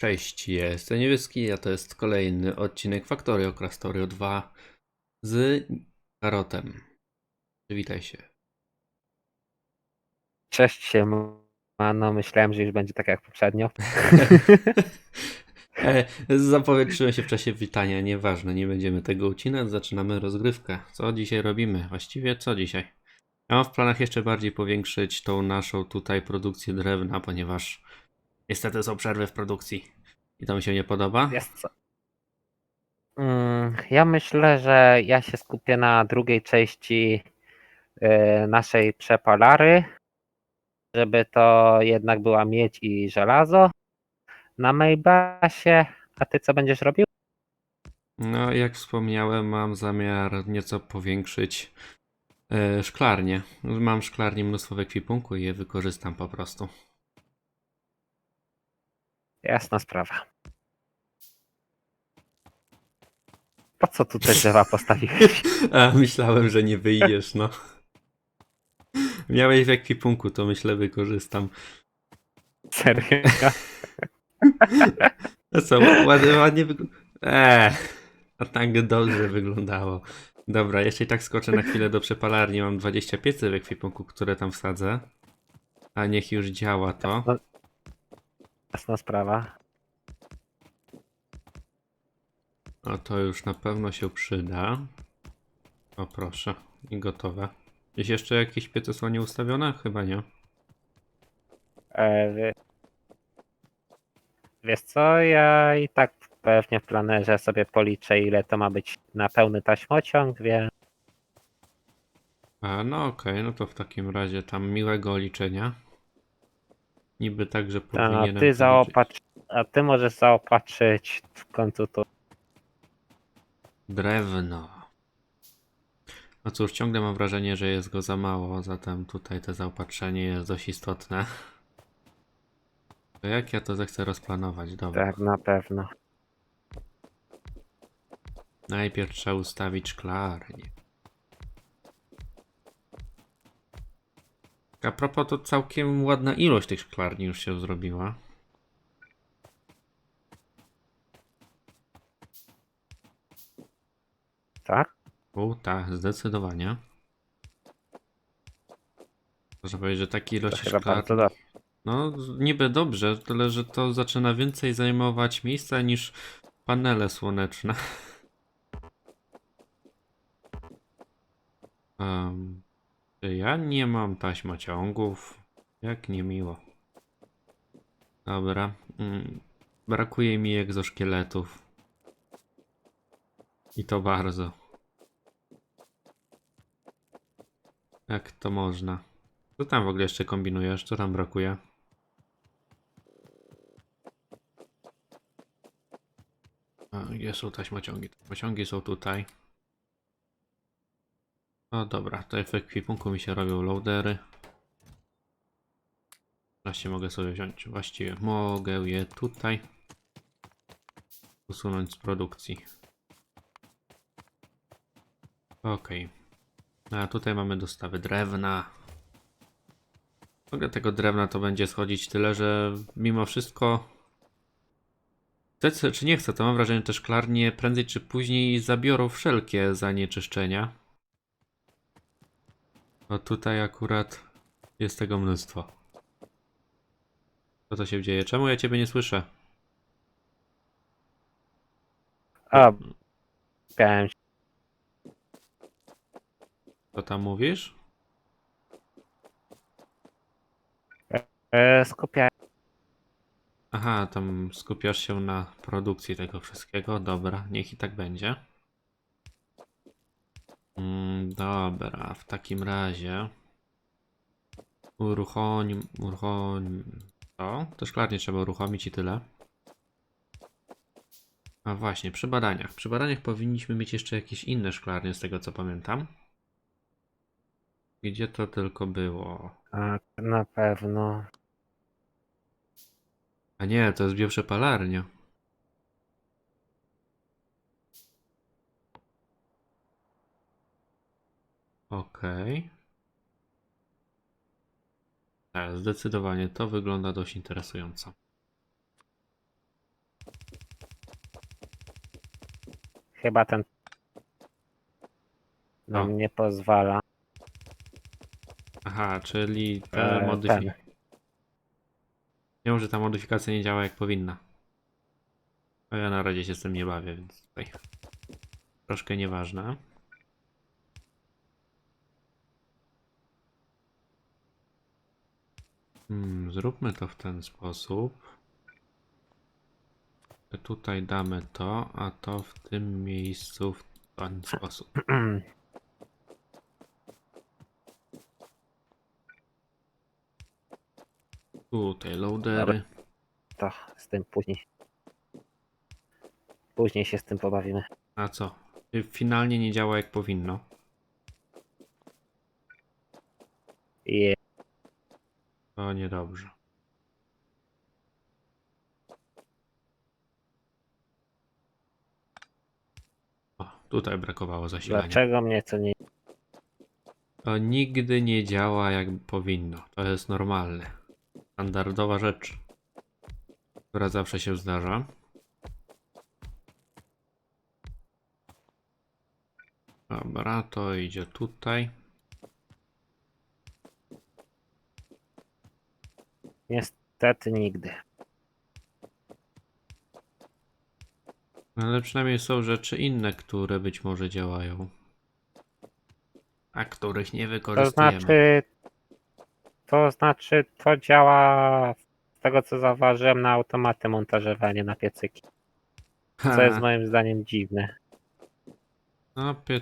Cześć, jestem Niebieski, a to jest kolejny odcinek Factorio Crastorio 2 z Karotem. Przywitaj się. Cześć się, no myślałem, że już będzie tak jak poprzednio. e, zapowietrzyłem się w czasie witania, nieważne, nie będziemy tego ucinać, zaczynamy rozgrywkę. Co dzisiaj robimy? Właściwie co dzisiaj? Ja mam w planach jeszcze bardziej powiększyć tą naszą tutaj produkcję drewna, ponieważ niestety są przerwy w produkcji i to mi się nie podoba. Jest co? Mm, Ja myślę, że ja się skupię na drugiej części y, naszej przepalary, żeby to jednak była miedź i żelazo na Maybasie. A ty co będziesz robił? No, jak wspomniałem, mam zamiar nieco powiększyć e, szklarnię. Mam w szklarni mnóstwo w ekwipunku i je wykorzystam po prostu. Jasna sprawa. Po co tu te drzewa postawiłeś? A, myślałem, że nie wyjdziesz, no. Miałeś w ekwipunku, to myślę wykorzystam. Serio? No co, ładnie, ładnie wygląda. Eee, a tak dobrze wyglądało. Dobra, jeszcze i tak skoczę na chwilę do przepalarni. Mam 20 piecy w ekwipunku, które tam wsadzę. A niech już działa to. Jasna sprawa. O, to już na pewno się przyda. O, proszę. I gotowe. Gdzieś jeszcze jakieś piece są nieustawione? Chyba nie. E, wie- Wiesz co, ja i tak pewnie w planerze sobie policzę ile to ma być na pełny taśmociąg, więc A, no okej, no to w takim razie tam miłego liczenia. Niby tak, że a powinienem ty zaopatrz, a ty możesz zaopatrzyć w końcu tu. Drewno. No cóż, ciągle mam wrażenie, że jest go za mało, zatem tutaj to zaopatrzenie jest dość istotne. To jak ja to zechcę rozplanować? Dobra. Tak, na pewno. Najpierw trzeba ustawić szklarnię. A propos, to całkiem ładna ilość tych szklarni już się zrobiła. Tak? U, tak, zdecydowanie. Można powiedzieć, że ilości chyba szklarni... No, niby dobrze, tyle że to zaczyna więcej zajmować miejsca niż panele słoneczne. Um, ja nie mam taśmociągów? Jak niemiło. Dobra. Mm, brakuje mi egzoszkieletów. I to bardzo. Jak to można? Co tam w ogóle jeszcze kombinujesz? Co tam brakuje? A, gdzie są taśmociągi? Taśmociągi są tutaj. O dobra, to w ekwipunku mi się robią loadery. Właśnie mogę sobie wziąć. Właściwie mogę je tutaj usunąć z produkcji. Okej. A tutaj mamy dostawy drewna. Ogóle tego drewna to będzie schodzić tyle, że mimo wszystko chcę czy nie chcę, to mam wrażenie, że te szklarnie prędzej czy później zabiorą wszelkie zanieczyszczenia. No tutaj akurat jest tego mnóstwo. Co to się dzieje? Czemu ja ciebie nie słyszę? A, skupiałem się. Co tam mówisz? E, skupiałem Aha, tam skupiasz się na produkcji tego wszystkiego. Dobra, niech i tak będzie. Mm, dobra, w takim razie uruchoń, uruchoń, co? To szklarnię trzeba uruchomić i tyle. A właśnie, przy badaniach. Przy badaniach powinniśmy mieć jeszcze jakieś inne szklarnie, z tego co pamiętam. Gdzie to tylko było? Tak, na pewno. A nie, to jest bioprzepalarnia. Okej. Okay. Zdecydowanie to wygląda dość interesująco. Chyba ten no. nie pozwala. Aha, czyli ta e, modyfikacja. Wiem, że ta modyfikacja nie działa jak powinna. A ja na razie się z tym nie bawię, więc tutaj troszkę nieważne. Hmm, zróbmy to w ten sposób. Tutaj damy to, a to w tym miejscu w ten sposób. Tutaj loadery. To z tym później. Później się z tym pobawimy. A co? Finalnie nie działa jak powinno. I To niedobrze. O, tutaj brakowało zasilania. dlaczego mnie to nie. To nigdy nie działa jak powinno. To jest normalne. Standardowa rzecz, która zawsze się zdarza. Dobra, to idzie tutaj. Niestety nigdy. No, Ale przynajmniej są rzeczy inne, które być może działają. A których nie To wykorzystujemy. znaczy. To znaczy, to działa z tego co zauważyłem na automaty montażowe, a nie na piecyki. Co jest moim zdaniem dziwne. No, pie...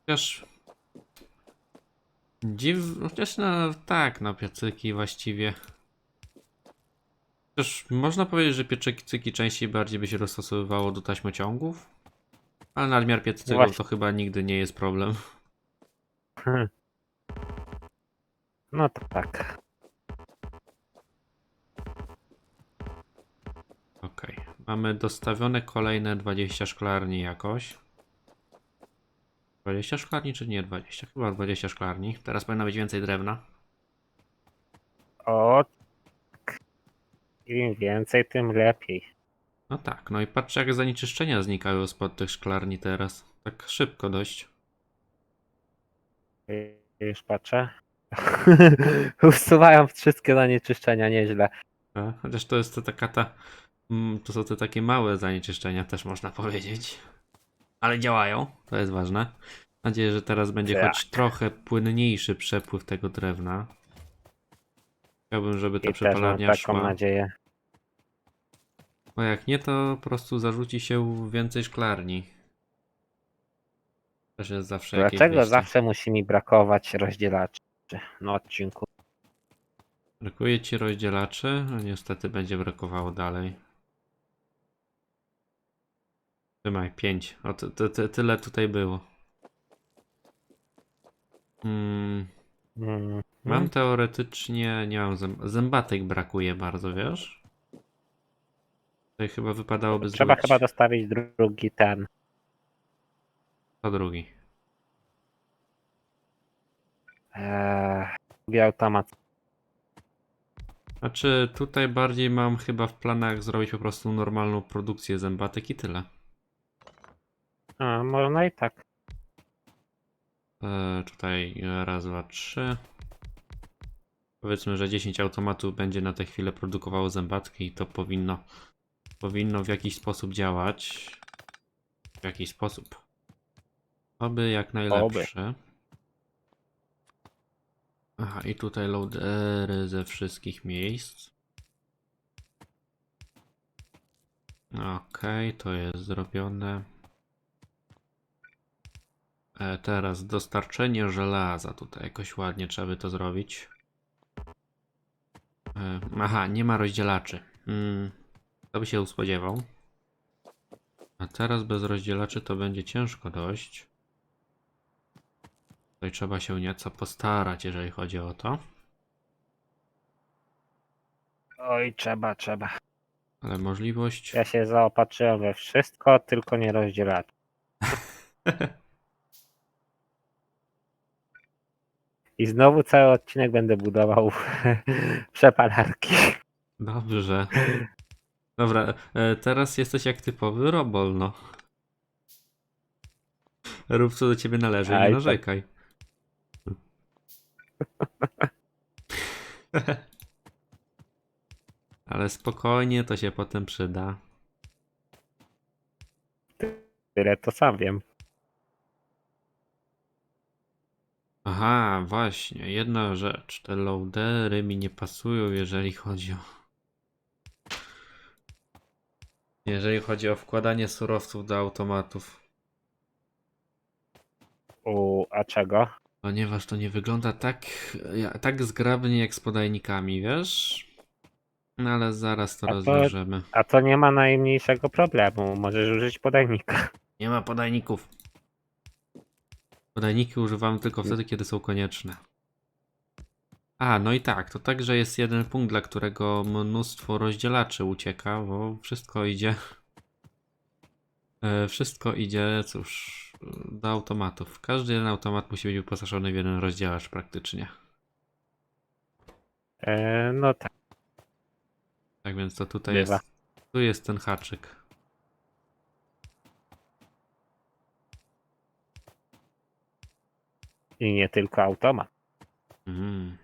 chociaż... Dziw... Chociaż no tak, no piecyki właściwie... Chociaż można powiedzieć, że piecyki częściej bardziej by się dostosowywało do taśmociągów? Ale nadmiar piecyków Właśnie. to chyba nigdy nie jest problem. No to tak. Okej. Mamy dostawione kolejne 20 szklarni jakoś. 20 szklarni czy nie 20? Chyba 20 szklarni. Teraz powinno być więcej drewna. O. Im więcej, tym lepiej. No tak, no i patrzcie jak zanieczyszczenia znikają spod tych szklarni teraz. Tak szybko dość. Y, Już patrzę. Usuwają wszystkie zanieczyszczenia nieźle. A, Chociaż to jest to taka ta... mm, To są te takie małe zanieczyszczenia też można powiedzieć. Ale działają, to jest ważne. Mam nadzieję, że teraz będzie Tak. choć trochę płynniejszy przepływ tego drewna. Chciałbym, żeby ta I też mam przepalarnia taką szła. nadzieję. Bo jak nie, to po prostu zarzuci się więcej szklarni. Też jest zawsze jakieś Dlaczego wyjście. zawsze musi mi brakować rozdzielaczy na odcinku? Brakuje ci rozdzielaczy? No niestety będzie brakowało dalej. Trzymaj, 5. O, ty, ty, ty, tyle tutaj było. Mm, Mm, mam teoretycznie, nie mam zęb zębatek brakuje bardzo, wiesz? Tutaj chyba wypadałoby Trzeba zrobić chyba dostawić drugi ten. to drugi. Eee, drugi automat. Znaczy, tutaj bardziej mam chyba w planach zrobić po prostu normalną produkcję zębatek i tyle. A, można i tak. E, tutaj raz, dwa, trzy. Powiedzmy, że 10 automatów będzie na tę chwilę produkowało zębatki i to powinno, powinno w jakiś sposób działać. W jakiś sposób. Oby jak najlepsze. Aha, i tutaj loadery ze wszystkich miejsc. Okej, to jest zrobione. E, teraz dostarczenie żelaza. Tutaj jakoś ładnie trzeba by to zrobić. E, aha, nie ma rozdzielaczy. Hmm, to by się spodziewał. A teraz bez rozdzielaczy to będzie ciężko dość. Tutaj trzeba się nieco postarać, jeżeli chodzi o to. Oj, trzeba, trzeba. Ale możliwość. Ja się zaopatrzyłem we wszystko, tylko nie rozdzielacz. I znowu cały odcinek będę budował przepalarki. Dobrze. Dobra, e, teraz jesteś jak typowy robol, no. Rób co do ciebie należy, Aj, nie tak. narzekaj. Ale spokojnie, to się potem przyda. Tyle to sam wiem. Aha, właśnie, jedna rzecz. Te loadery mi nie pasują, jeżeli chodzi o. Jeżeli chodzi o wkładanie surowców do automatów. U, a czego? Ponieważ to nie wygląda tak, ja- tak zgrabnie jak z podajnikami, wiesz? No ale zaraz to A to- rozwiążemy. A to nie ma najmniejszego problemu. Możesz użyć podajnika. Nie ma podajników. Podajniki używam tylko wtedy, kiedy są konieczne. A, no i tak, to także jest jeden punkt, dla którego mnóstwo rozdzielaczy ucieka, bo wszystko idzie. e, Wszystko idzie, cóż, do automatów. Każdy jeden automat musi być wyposażony w jeden rozdzielacz praktycznie. E, no tak. Tak więc to tutaj Bywa. jest. Tu jest ten haczyk. I nie tylko automat. Mhm.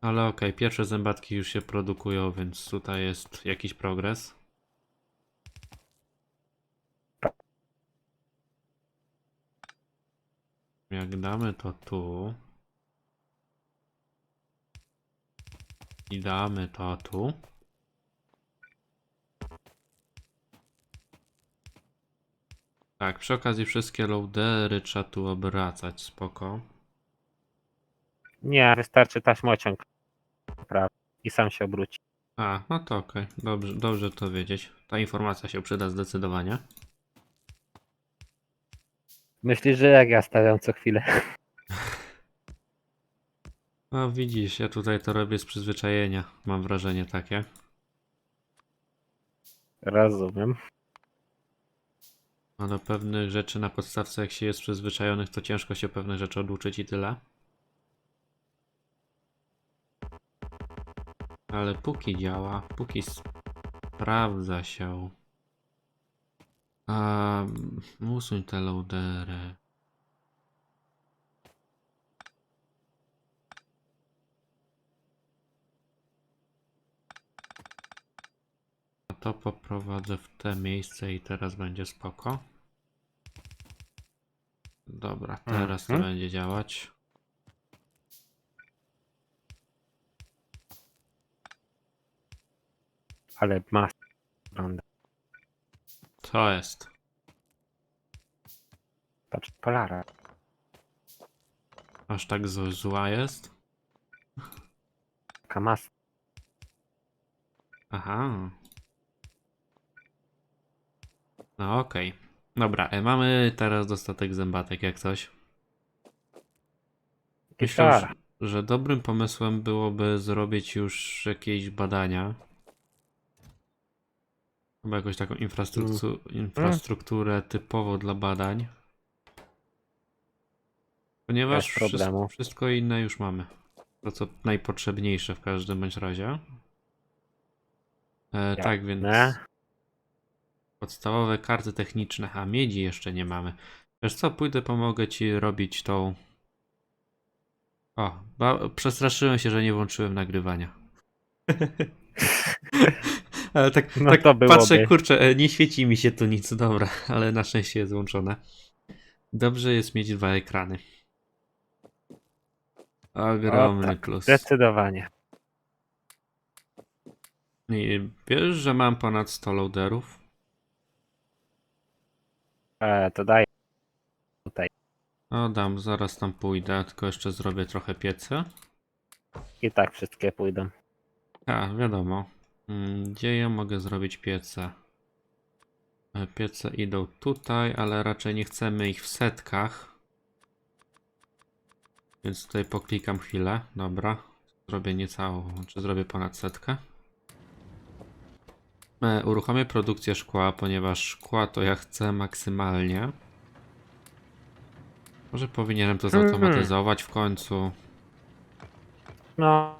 Ale okej, pierwsze zębatki już się produkują, więc tutaj jest jakiś progres. Jak damy to tu. I damy to tu. Tak, przy okazji wszystkie loadery trzeba tu obracać, spoko. Nie, wystarczy taśmociąg. I sam się obróci. A, no to okej, dobrze, dobrze to wiedzieć. Ta informacja się przyda zdecydowanie. Myślisz, że jak ja stawiam co chwilę? No widzisz, ja tutaj to robię z przyzwyczajenia, mam wrażenie takie. Rozumiem. A do pewnych rzeczy na podstawce, jak się jest przyzwyczajonych, to ciężko się pewne rzeczy oduczyć i tyle. Ale póki działa, póki sprawdza się. A, usuń te loadery. A to poprowadzę w te miejsce i teraz będzie spoko. Dobra, teraz to Mhm. będzie działać. Ale mas wygląda. Co jest? Ta polara. Aż tak z- zła jest? Taka masa. Aha. No okej. Dobra, e, mamy teraz dostatek zębatek jak coś. Myślę, że, Gitara. że dobrym pomysłem byłoby zrobić już jakieś badania. Chyba jakąś taką infrastruktu- infrastrukturę typowo dla badań. Ponieważ Bez wszystko, problemu. wszystko inne już mamy. To co najpotrzebniejsze w każdym bądź razie. E, tak więc Nie? podstawowe karty techniczne, a miedzi jeszcze nie mamy. Wiesz co, pójdę pomogę ci robić tą... O, ba- przestraszyłem się, że nie włączyłem nagrywania. ale tak, No tak patrzę, kurczę, e, nie świeci mi się tu nic, dobra, ale na szczęście jest włączone. Dobrze jest mieć dwa ekrany. Ogromny O, tak, plus. Zdecydowanie. I wiesz, że mam ponad 100 loaderów? E, to daję tutaj. O, dam, zaraz tam pójdę, tylko jeszcze zrobię trochę piecy. I tak wszystkie pójdą. A, wiadomo. Mm, Gdzie ja mogę zrobić piece? E, Piece idą tutaj, ale raczej nie chcemy ich w setkach. Więc tutaj poklikam chwilę. Dobra. Zrobię niecałą, czy zrobię ponad setkę. E, uruchomię produkcję szkła, ponieważ szkła to ja chcę maksymalnie. Może powinienem to Mhm. zautomatyzować w końcu. No,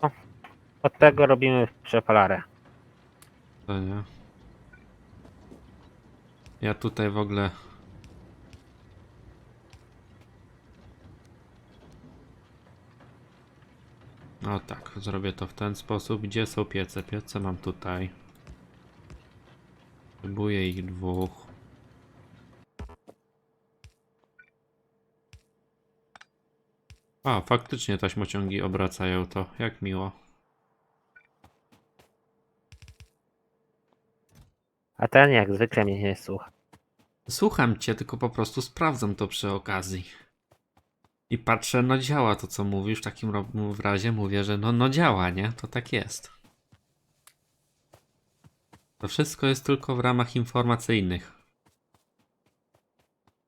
od tego robimy przepalarę. To nie. Ja tutaj w ogóle. O tak, zrobię to w ten sposób. Gdzie są piece? Piece mam tutaj. Próbuję ich dwóch. A, faktycznie taśmociągi obracają to. Jak miło. A ten jak zwykle mnie nie słucha. Słucham cię, tylko po prostu sprawdzam to przy okazji. I patrzę, no działa to, co mówisz. W takim w razie mówię, że no, no działa, nie? To tak jest. To wszystko jest tylko w ramach informacyjnych.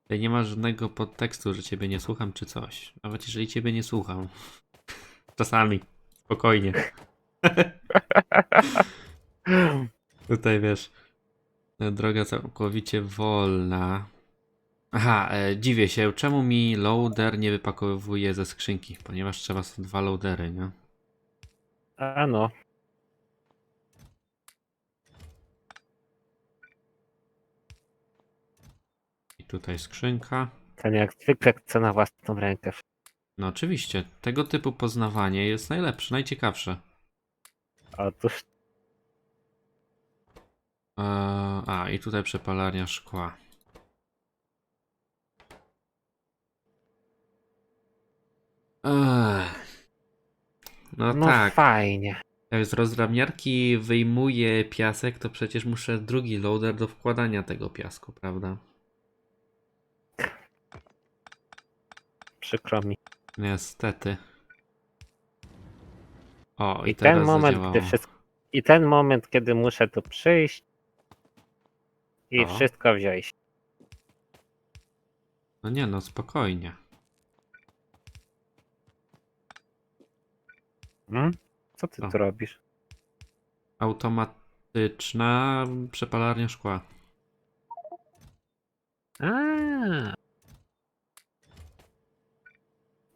Tutaj nie ma żadnego podtekstu, że ciebie nie słucham czy coś. Nawet jeżeli ciebie nie słucham. Czasami. Spokojnie. Tutaj wiesz. E, Droga całkowicie wolna. Aha, e, dziwię się, czemu mi loader nie wypakowuje ze skrzynki, ponieważ trzeba są dwa loadery, nie? A no, I tutaj skrzynka. ten jak zwykle chce na własną rękę. No oczywiście, tego typu poznawanie jest najlepsze, najciekawsze. Otóż a, i tutaj przepalarnia szkła. Ech. No, no tak, fajnie. jak z rozdrabniarki wyjmuję piasek, to przecież muszę drugi loader do wkładania tego piasku, prawda? Przykro mi. Niestety. O, i, I teraz ten moment, zadziałało. gdy wszystko. I ten moment, kiedy muszę tu przyjść i O. wszystko wziąć. No nie no, spokojnie. Hmm? Co ty O. tu robisz? Automatyczna przepalarnia szkła. A.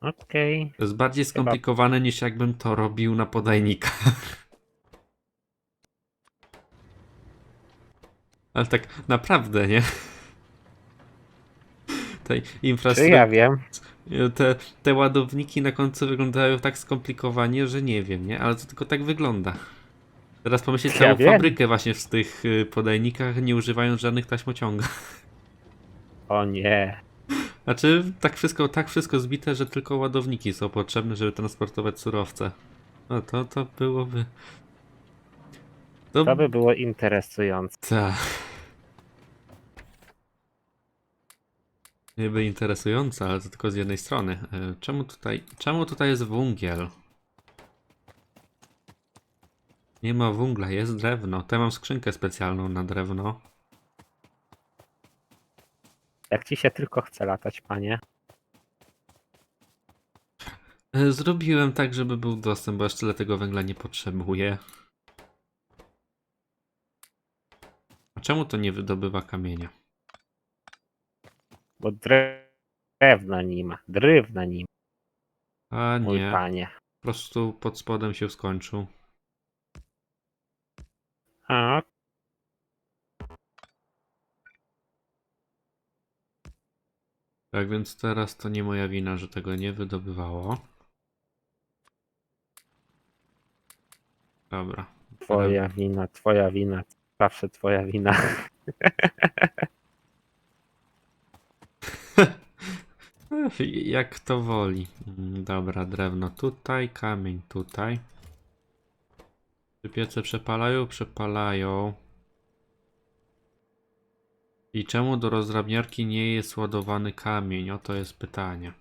Okej. To jest bardziej skomplikowane niż jakbym to robił na podajnikach. Ale tak naprawdę, nie? Tej infrastruktury. ja wiem? Te, te ładowniki na końcu wyglądają tak skomplikowanie, że nie wiem, nie? Ale to tylko tak wygląda. Teraz pomyśleć Ja całą wiem. fabrykę właśnie w tych y, podajnikach, nie używając żadnych taśmociągów. O nie. Znaczy, tak wszystko, tak wszystko zbite, że tylko ładowniki są potrzebne, żeby transportować surowce. No to, to byłoby... To, To by było interesujące. Ta. Niby interesujące, ale to tylko z jednej strony. E, Czemu tutaj, czemu tutaj jest węgiel? Nie ma węgla, jest drewno. Ja mam skrzynkę specjalną na drewno. Jak ci się tylko chce latać, panie. E, Zrobiłem tak, żeby był dostęp, bo jeszcze tyle tego węgla nie potrzebuję. A czemu to nie wydobywa kamienia? Bo drewna nie ma. Drewna nie ma, A mój nie, panie. po prostu pod spodem się skończył. A, Tak więc teraz to nie moja wina, że tego nie wydobywało. Dobra. twoja wina, twoja wina. Zawsze twoja wina. Ech, Jak to woli. Dobra, drewno tutaj, kamień tutaj. Czy piece przepalają? Przepalają. I czemu do rozdrabniarki nie jest ładowany kamień? O to jest pytanie.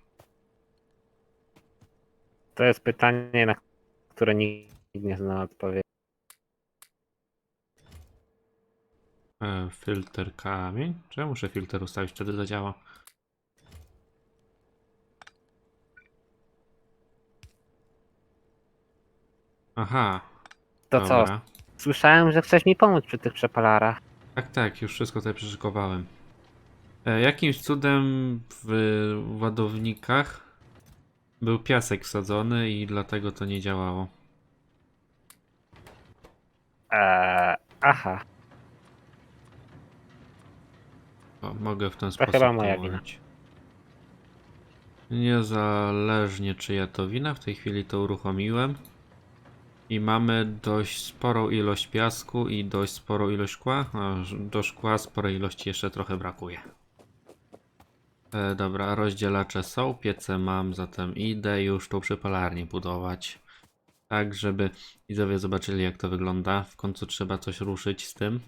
To jest pytanie, na które nikt nie zna odpowiedzi. E, filtr kamień? Czy ja muszę filtr ustawić? Wtedy zadziała. Aha. To dobra. co? Słyszałem, że chcesz mi pomóc przy tych przepalarach. Tak, tak, już wszystko tutaj przeszykowałem. E, jakimś cudem w ładownikach był piasek wsadzony i dlatego to nie działało. Eee, aha. O, mogę w ten sposób chyba moja wina. ułożyć. Niezależnie czyja to wina, w tej chwili to uruchomiłem. I mamy dość sporą ilość piasku i dość sporą ilość szkła. Do szkła sporej ilości jeszcze trochę brakuje. E, dobra, rozdzielacze są, piece mam, zatem idę już tą przypalarnię budować. Tak, żeby widzowie zobaczyli jak to wygląda. W końcu trzeba coś ruszyć z tym.